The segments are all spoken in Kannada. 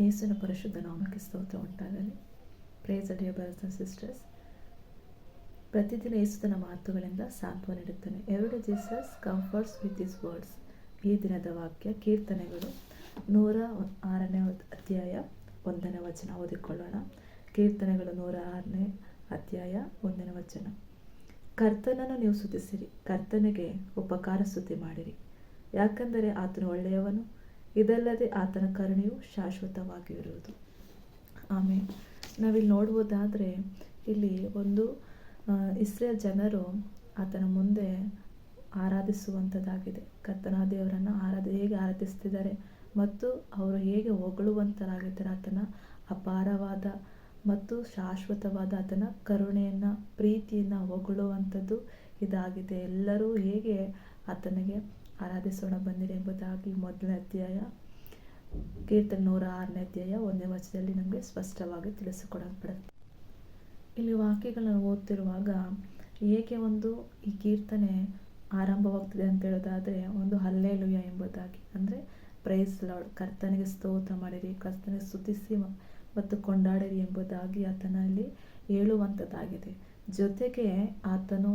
ಯೇಸುವಿನ ಪರಿಶುದ್ಧ ನಾಮಕ್ಕೆ ಸ್ತೋತ್ರ ಉಂಟಾಗಲಿ. ಪ್ರೇಸ್ ಅಡಿಯ ಬ್ರದರ್ಸ್ ಸಿಸ್ಟರ್ಸ್ ಪ್ರತಿದಿನ ಯೇಸುವಿನ ಮಾತುಗಳಿಂದ ಸಾಂತ್ವ ನೀಡುತ್ತಾನೆ. ಎರಡು Jesus comforts with this words ಈ ದಿನದ ವಾಕ್ಯ ಕೀರ್ತನೆಗಳು. ನೂರ ಆರನೇ ಅಧ್ಯಾಯ ಒಂದನೇ ವಚನ. ಓದಿಕೊಳ್ಳೋಣ. ಕೀರ್ತನೆಗಳು ನೂರ ಆರನೇ ಅಧ್ಯಾಯ ಒಂದನೇ ವಚನ. ಕರ್ತನನ್ನು ನೀವು ಸುತಿಸಿರಿ ಕರ್ತನಿಗೆ ಉಪಕಾರ ಸುದ್ದಿ ಮಾಡಿರಿ. ಯಾಕೆಂದರೆ ಆತನು ಒಳ್ಳೆಯವನು ಇದಲ್ಲದೆ ಆತನ ಕರುಣೆಯು ಶಾಶ್ವತವಾಗಿರುವುದು. ಆಮೇಲೆ ನಾವಿಲ್ಲಿ ನೋಡ್ಬೋದಾದರೆ ಇಲ್ಲಿ ಒಂದು ಇಸ್ರೇಲ್ ಜನರು ಆತನ ಮುಂದೆ ಆರಾಧಿಸುವಂಥದ್ದಾಗಿದೆ. ಕರ್ತನ ದೇವರನ್ನು ಆರಾಧ, ಹೇಗೆ ಆರಾಧಿಸ್ತಿದ್ದಾರೆ ಮತ್ತು ಅವರು ಹೇಗೆ ಹೊಗಳುವಂಥರಾಗಿದ್ದಾರೆ ಆತನ ಅಪಾರವಾದ ಮತ್ತು ಶಾಶ್ವತವಾದ ಆತನ ಕರುಣೆಯನ್ನು, ಪ್ರೀತಿಯನ್ನು ಹೊಗಳುವಂಥದ್ದು ಇದಾಗಿದೆ. ಎಲ್ಲರೂ ಹೇಗೆ ಆತನಿಗೆ ಆರಾಧಿಸೋಣ ಬಂದಿರಿ ಎಂಬುದಾಗಿ ಮೊದಲನೇ ಅಧ್ಯಾಯ ಕೀರ್ತನೆ ನೂರ ಆರನೇ ಅಧ್ಯಾಯ ಒಂದನೇ ವಚನದಲ್ಲಿ ನಮಗೆ ಸ್ಪಷ್ಟವಾಗಿ ತಿಳಿಸಿಕೊಡಲ್ಪಡುತ್ತೆ. ಇಲ್ಲಿ ವಾಕ್ಯಗಳನ್ನು ಓದ್ತಿರುವಾಗ ಏಕೆ ಒಂದು ಈ ಕೀರ್ತನೆ ಆರಂಭವಾಗ್ತದೆ ಅಂತ ಹೇಳೋದಾದರೆ ಒಂದು ಹಲ್ಲೇಲುಯ ಎಂಬುದಾಗಿ. ಅಂದರೆ ಪ್ರೈಸ್ ಲಾರ್ಡ್ ಕರ್ತನಿಗೆ ಸ್ತೋತ್ರ ಮಾಡಿರಿ, ಕರ್ತನಿಗೆ ಸ್ತುತಿಸಿ ಮತ್ತು ಕೊಂಡಾಡಿರಿ ಎಂಬುದಾಗಿ ಆತನಲ್ಲಿ ಹೇಳುವಂಥದ್ದಾಗಿದೆ. ಜೊತೆಗೆ ಆತನು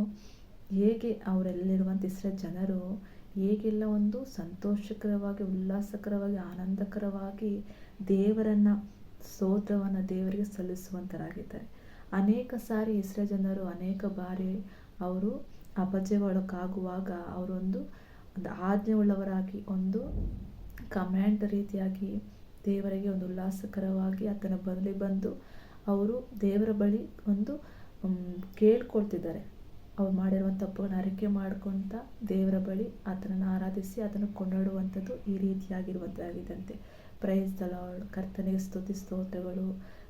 ಹೇಗೆ ಅವರೆಲ್ಲಿರುವಂಥ ಇಸ್ರ ಜನರು ಹೇಗೆಲ್ಲ ಒಂದು ಸಂತೋಷಕರವಾಗಿ, ಉಲ್ಲಾಸಕರವಾಗಿ, ಆನಂದಕರವಾಗಿ ದೇವರನ್ನು, ಸ್ತೋತ್ರವನ್ನು ದೇವರಿಗೆ ಸಲ್ಲಿಸುವಂತರಾಗಿದ್ದಾರೆ. ಅನೇಕ ಸಾರಿ ಇಸ್ರ ಜನರು ಅನೇಕ ಬಾರಿ ಅವರು ಅಪಜಯಗೊಳಕ್ಕಾಗುವಾಗ ಅವರೊಂದು ಒಂದು ಆಜ್ಞೆ ಉಳ್ಳವರಾಗಿ ಒಂದು ಕಮ್ಯಾಂಡ್ ರೀತಿಯಾಗಿ ದೇವರಿಗೆ ಒಂದು ಉಲ್ಲಾಸಕರವಾಗಿ ಆತನ ಬರಲಿ ಬಂದು ಅವರು ದೇವರ ಬಳಿ ಒಂದು ಕೇಳ್ಕೊಳ್ತಿದ್ದಾರೆ. ಅವ್ರು ಮಾಡಿರುವಂಥ ತಪ್ಪುಗಳನ್ನ ಅರಿಕೆ ಮಾಡ್ಕೊತ ದೇವರ ಬಳಿ ಆತನನ್ನು ಆರಾಧಿಸಿ ಅದನ್ನು ಕೊಂಡಾಡುವಂಥದ್ದು ಈ ರೀತಿಯಾಗಿರುವಂಥದ್ದಾಗಿದ್ದಂತೆ ಪ್ರೈಸ್ ಲಾರ್ಡ್ ಕರ್ತನಿಗೆ ಸ್ತುತಿ ಸ್ತೋತ್ರಗಳು.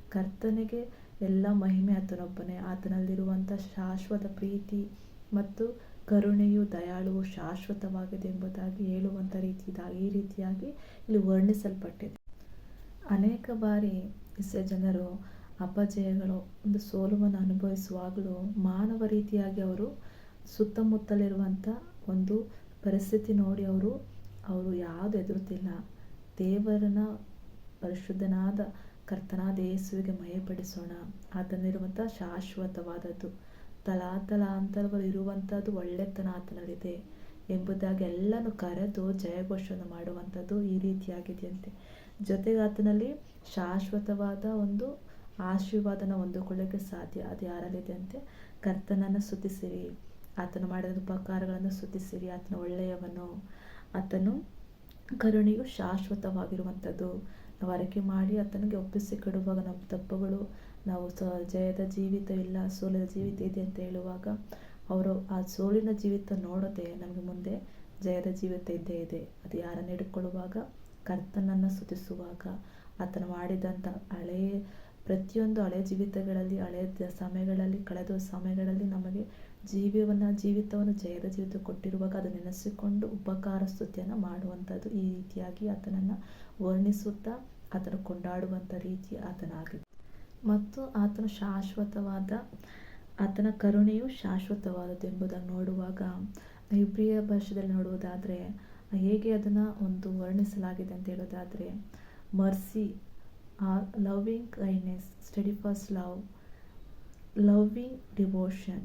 ಕರ್ತನಿಗೆ ಎಲ್ಲ ಮಹಿಮೆ ಆತನೊಬ್ಬನೇ. ಆತನಲ್ಲಿರುವಂಥ ಶಾಶ್ವತ ಪ್ರೀತಿ ಮತ್ತು ಕರುಣೆಯು ದಯಾಳುವು ಶಾಶ್ವತವಾಗಿದೆ ಎಂಬುದಾಗಿ ಹೇಳುವಂಥ ರೀತಿ ಈ ರೀತಿಯಾಗಿ ಇಲ್ಲಿ ವರ್ಣಿಸಲ್ಪಟ್ಟಿದೆ. ಅನೇಕ ಬಾರಿ ಇಸ್ಯ ಜನರು ಅಪಜಯಗಳು, ಒಂದು ಸೋಲುವನ್ನು ಅನುಭವಿಸುವಾಗಲೂ ಮಾನವ ರೀತಿಯಾಗಿ ಅವರು ಸುತ್ತಮುತ್ತಲಿರುವಂಥ ಒಂದು ಪರಿಸ್ಥಿತಿ ನೋಡಿ ಅವರು ಅವರು ಯಾವುದು ಎದುರುತ್ತಿಲ್ಲ. ದೇವರನ್ನ ಪರಿಶುದ್ಧನಾದ ಕರ್ತನಾದ ಯೇಸುವಿಗೆ ಮಯಪಡಿಸೋಣ. ಆತನಿರುವಂಥ ಶಾಶ್ವತವಾದದ್ದು. ತಲಾತಲಾಂತರಗಳು ಇರುವಂಥದ್ದು ಒಳ್ಳೆತನ ಆತನಲ್ಲಿದೆ ಎಂಬುದಾಗಿ ಎಲ್ಲನೂ ಕರೆದು ಜಯಘೋಷವನ್ನು ಮಾಡುವಂಥದ್ದು ಈ ರೀತಿಯಾಗಿದೆಯಂತೆ. ಜೊತೆಗೆ ಆತನಲ್ಲಿ ಶಾಶ್ವತವಾದ ಒಂದು ಆಶೀರ್ವಾದನ ಹೊಂದಿಕೊಳ್ಳೋಕ್ಕೆ ಸಾಧ್ಯ. ಅದು ಯಾರಲ್ಲಿದೆ ಅಂತೆ? ಕರ್ತನನ್ನು ಸ್ತುತಿಸಿರಿ. ಆತನು ಮಾಡಿದ ಉಪಕಾರಗಳನ್ನು ಸ್ತುತಿಸಿರಿ. ಆತನ ಒಳ್ಳೆಯವನು. ಆತನು ಕರುಣೆಯು ಶಾಶ್ವತವಾಗಿರುವಂಥದ್ದು. ನಾವು ಅರಕೆ ಮಾಡಿ ಆತನಿಗೆ ಒಪ್ಪಿಸಿ ಕೊಡುವಾಗ ನಮ್ಮ ತಪ್ಪುಗಳು, ನಾವು ಸ ಜಯದ ಜೀವಿತ ಇಲ್ಲ ಸೋಲಿನ ಜೀವಿತ ಇದೆ ಅಂತ ಹೇಳುವಾಗ ಅವರು ಆ ಸೋಲಿನ ಜೀವಿತ ನೋಡದೆ ನಮಗೆ ಮುಂದೆ ಜಯದ ಜೀವಿತ ಇದ್ದೇ ಇದೆ. ಅದು ಯಾರನ್ನು ಹಿಡ್ಕೊಳ್ಳುವಾಗ? ಕರ್ತನನ್ನು ಸುತಿಸುವಾಗ ಆತನು ಮಾಡಿದಂಥ ಹಳೆಯ ಪ್ರತಿಯೊಂದು ಹಳೆ ಜೀವಿತಗಳಲ್ಲಿ ಹಳೆಯ ಸಮಯಗಳಲ್ಲಿ, ಕಳೆದ ಸಮಯಗಳಲ್ಲಿ ನಮಗೆ ಜೀವವನ್ನು, ಜೀವಿತವನ್ನು, ಜಯದ ಜೀವಿತ ಕೊಟ್ಟಿರುವಾಗ ಅದು ನೆನೆಸಿಕೊಂಡು ಉಪಕಾರ ಸ್ತುತಿಯನ್ನು ಮಾಡುವಂಥದ್ದು ಈ ರೀತಿಯಾಗಿ ಆತನನ್ನು ವರ್ಣಿಸುತ್ತಾ, ಆತನ ಕೊಂಡಾಡುವಂಥ ರೀತಿ ಆತನಾಗಿದೆ. ಮತ್ತು ಆತನ ಶಾಶ್ವತವಾದ, ಆತನ ಕರುಣೆಯು ಶಾಶ್ವತವಾದದ್ದು ಎಂಬುದನ್ನು ನೋಡುವಾಗ ಇಬ್ರಿಯ ಭಾಷೆಯಲ್ಲಿ ನೋಡುವುದಾದರೆ, ಹೇಗೆ ಅದನ್ನು ಒಂದು ವರ್ಣಿಸಲಾಗಿದೆ ಅಂತ ಹೇಳೋದಾದರೆ, mercy loving kindness steadfast love loving devotion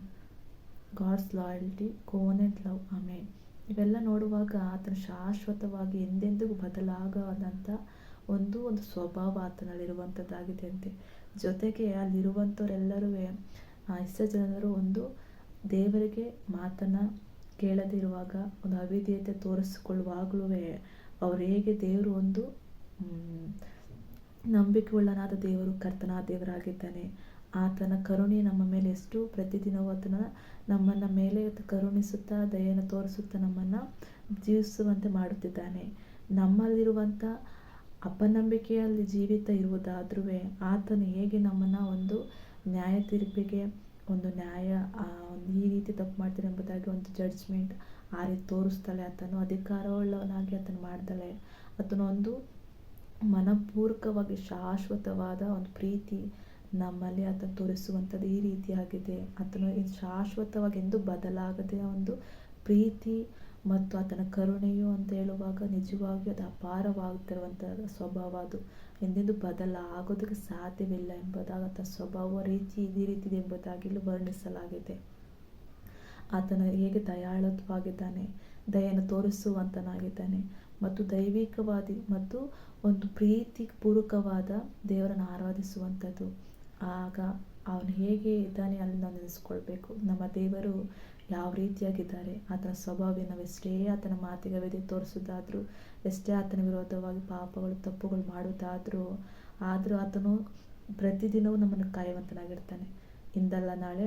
God's loyalty covenant love amen ಇವೆಲ್ಲ ನೋಡುವಾಗ ಆತನ ಶಾಶ್ವತವಾಗಿ ಎಂದೆಂದಿಗೂ ಬದಲಾಗದಂಥ ಒಂದು ಒಂದು ಸ್ವಭಾವ ಆತನಲ್ಲಿರುವಂಥದ್ದಾಗಿದೆ ಅಂತೆ. ಜೊತೆಗೆ ಅಲ್ಲಿರುವಂಥವರೆಲ್ಲರೂ ಇಷ್ಟ ಜನರು ಒಂದು ದೇವರಿಗೆ ಮಾತನ್ನು ಕೇಳದಿರುವಾಗ, ಒಂದು ಅವಿಧೇಯತೆ ತೋರಿಸಿಕೊಳ್ಳುವಾಗಲೂ ಅವ್ರು ಹೇಗೆ ದೇವರು ಒಂದು ನಂಬಿಕೆ ಉಳ್ಳನಾದ ದೇವರು ಕರ್ತನ ದೇವರಾಗಿದ್ದಾನೆ. ಆತನ ಕರುಣೆ ನಮ್ಮ ಮೇಲೆ ಎಷ್ಟು ಪ್ರತಿದಿನವೂ ಆತನ ನಮ್ಮನ್ನು ಮೇಲೆ ಕರುಣಿಸುತ್ತಾ, ದಯೆಯನ್ನು ತೋರಿಸುತ್ತಾ ನಮ್ಮನ್ನು ಜೀವಿಸುವಂತೆ ಮಾಡುತ್ತಿದ್ದಾನೆ. ನಮ್ಮಲ್ಲಿರುವಂಥ ಅಪನಂಬಿಕೆಯಲ್ಲಿ ಜೀವಿತ ಇರುವುದಾದ್ರೂ ಆತನು ಹೇಗೆ ನಮ್ಮನ್ನು ಒಂದು ನ್ಯಾಯ ತೀರ್ಪಿಗೆ ಒಂದು ನ್ಯಾಯ ಒಂದು ಈ ರೀತಿ ತಪ್ಪು ಮಾಡ್ತಾರೆ ಎಂಬುದಾಗಿ ಒಂದು ಜಡ್ಜ್ಮೆಂಟ್ ಆ ರೀತಿ ತೋರಿಸ್ತಾಳೆ ಆತನು, ಅಧಿಕಾರವುಳ್ಳವನಾಗಿ ಆತನು ಮಾಡ್ತಾಳೆ. ಆತನು ಒಂದು ಮನಪೂರ್ವಕವಾಗಿ ಶಾಶ್ವತವಾದ ಒಂದು ಪ್ರೀತಿ ನಮ್ಮಲ್ಲಿ ಆತನು ತೋರಿಸುವಂಥದ್ದು ಈ ರೀತಿಯಾಗಿದೆ ಆತನು ಶಾಶ್ವತವಾಗಿ ಎಂದು ಬದಲಾಗದೆ ಒಂದು ಪ್ರೀತಿ ಮತ್ತು ಆತನ ಕರುಣೆಯು ಅಂತ ಹೇಳುವಾಗ ನಿಜವಾಗಿಯೂ ಅದು ಅಪಾರವಾಗುತ್ತಿರುವಂಥ ಸ್ವಭಾವ ಅದು. ಎಂದೆಂದು ಬದಲಾಗೋದಕ್ಕೆ ಸಾಧ್ಯವಿಲ್ಲ ಎಂಬುದಾಗಿ ಆತನ ಸ್ವಭಾವ ರೀತಿ, ಇದೇ ರೀತಿದೆ ಎಂಬುದಾಗಿ ಇಲ್ಲಿ ವರ್ಣಿಸಲಾಗಿದೆ. ಆತನ ಹೇಗೆ ದಯಾಳುತ್ವಾಗಿದ್ದಾನೆ? ದಯೆಯನ್ನು ತೋರಿಸುವಂತನಾಗಿದ್ದಾನೆ. ಮತ್ತು ದೈವಿಕವಾದಿ ಮತ್ತು ಒಂದು ಪ್ರೀತಿ ಪೂರ್ವಕವಾದ ದೇವರನ್ನು ಆರಾಧಿಸುವಂಥದ್ದು ಆಗ ಅವನು ಹೇಗೆ ಇದ್ದಾನೆ ಅಲ್ಲಿ ನಾವು ನೆನೆಸ್ಕೊಳ್ಬೇಕು ನಮ್ಮ ದೇವರು ಯಾವ ರೀತಿಯಾಗಿದ್ದಾರೆ? ಆತನ ಸ್ವಭಾವ ನಾವು ಎಷ್ಟೇ ಆತನ ಮಾತಿಗೆ ತೋರಿಸೋದಾದರೂ ಎಷ್ಟೇ ಆತನ ವಿರೋಧವಾಗಿ ಪಾಪಗಳು, ತಪ್ಪುಗಳು ಮಾಡೋದಾದರೂ ಆದರೂ ಆತನು ಪ್ರತಿದಿನವೂ ನಮ್ಮನ್ನು ಕಾಯುವಂತನಾಗಿರ್ತಾನೆ. ಇಂದಲ್ಲ ನಾಳೆ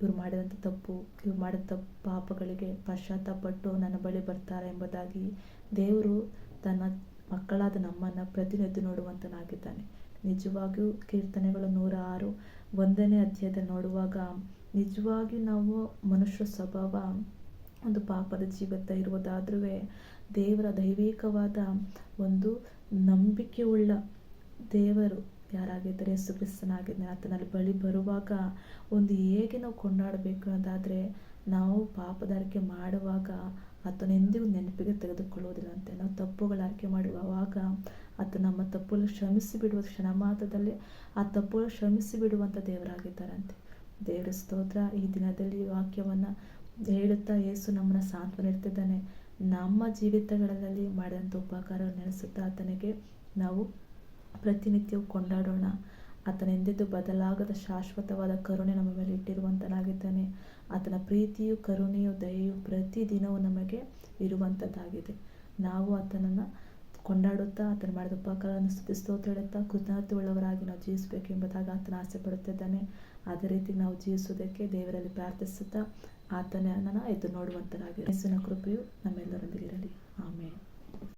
ಇವ್ರು ಮಾಡಿದಂಥ ತಪ್ಪು, ಇವ್ರು ಮಾಡಿದ ತಪ್ಪು ಪಾಪಗಳಿಗೆ ಪಶ್ಚಾತ್ತಾಪಟ್ಟು ನನ್ನ ಬಳಿ ಬರ್ತಾರೆ ಎಂಬುದಾಗಿ ದೇವರು ತನ್ನ ಮಕ್ಕಳಾದ ನಮ್ಮನ್ನು ಪ್ರತಿನಿತ್ಯ ನೋಡುವಂತನಾಗಿದ್ದಾನೆ. ನಿಜವಾಗಿಯೂ ಕೀರ್ತನೆಗಳು ನೂರ ಆರು ಒಂದನೇ ಅಧ್ಯಾಯದಲ್ಲಿ ನೋಡುವಾಗ ನಿಜವಾಗಿ ನಾವು ಮನುಷ್ಯ ಸ್ವಭಾವ, ಒಂದು ಪಾಪದ ಜೀವಿತ ಇರುವುದಾದ್ರೂ ದೇವರ ದೈವಿಕವಾದ ಒಂದು ನಂಬಿಕೆ ಉಳ್ಳ ದೇವರು ಯಾರಾಗಿದ್ದರೆ ಯೇಸು ಕ್ರಿಸ್ತನಾಗಿದ್ದಾನೆ ಆತನಲ್ಲಿ ಬಳಿ ಬರುವಾಗ ಒಂದು ಹೇಗೆ ನಾವು ಕೊಂಡಾಡಬೇಕು ಅಂತಾದರೆ ನಾವು ಪಾಪದಾರಿಕೆ ಮಾಡುವಾಗ ಆತನ ಎಂದಿಗೂ ನೆನಪಿಗೆ ತೆಗೆದುಕೊಳ್ಳುವುದಿಲ್ಲಂತೆ ನಾವು ತಪ್ಪುಗಳ ಆಯ್ಕೆ ಮಾಡುವಾಗ ಆತ ನಮ್ಮ ತಪ್ಪುಗಳು ಶ್ರಮಿಸಿ ಬಿಡುವ ಕ್ಷಣ ಮಾತ್ರದಲ್ಲಿ ಆ ತಪ್ಪುಗಳು ಶ್ರಮಿಸಿ ಬಿಡುವಂಥ ದೇವರಾಗಿದ್ದಾರಂತೆ. ದೇವರ ಸ್ತೋತ್ರ ಈ ದಿನದಲ್ಲಿ ವಾಕ್ಯವನ್ನು ಹೇಳುತ್ತಾ ಯೇಸು ನಮ್ಮನ್ನು ಸಾಂತ್ವನ ಇಡ್ತಿದ್ದಾನೆ ನಮ್ಮ ಜೀವಿತಗಳಲ್ಲಿ ಮಾಡಿದಂಥ ಉಪಕಾರ ನೆನೆಸುತ್ತಾ ಆತನಿಗೆ ನಾವು ಪ್ರತಿನಿತ್ಯವೂ ಕೊಂಡಾಡೋಣ. ಆತನೆಂದೆಂದು ಬದಲಾಗದ ಶಾಶ್ವತವಾದ ಕರುಣೆ ನಮ್ಮ ಮೇಲೆ ಇಟ್ಟಿರುವಂತನಾಗಿದ್ದಾನೆ. ಆತನ ಪ್ರೀತಿಯು ಕರುಣೆಯು ದಯೆಯು ಪ್ರತಿದಿನವೂ ನಮಗೆ ಇರುವಂಥದ್ದಾಗಿದೆ ನಾವು ಆತನನ್ನು ಕೊಂಡಾಡುತ್ತಾ, ಆತನ ಮಾಡಿದ ಉಪಕಾರವನ್ನು ಸ್ತುತಿಸ್ತೋತ, ಹೇಳುತ್ತಾ ಕೃತಜ್ಞತೆ ಉಳ್ಳವರಾಗಿ ನಾವು ಜೀವಿಸಬೇಕೆಂಬುದಾಗಿ ಆತನ ಆಸೆ ಪಡುತ್ತಿದ್ದಾನೆ ಅದೇ ರೀತಿ ನಾವು ಜೀವಿಸುವುದಕ್ಕೆ ದೇವರಲ್ಲಿ ಪ್ರಾರ್ಥಿಸುತ್ತಾ, ಆತನನ್ನು ಎದ್ದು ನೋಡುವಂತರಾಗಿ ಯೇಸುವಿನ ಕೃಪೆಯು ನಮ್ಮೆಲ್ಲರೊಂದಿಗೆ ಇರಲಿ.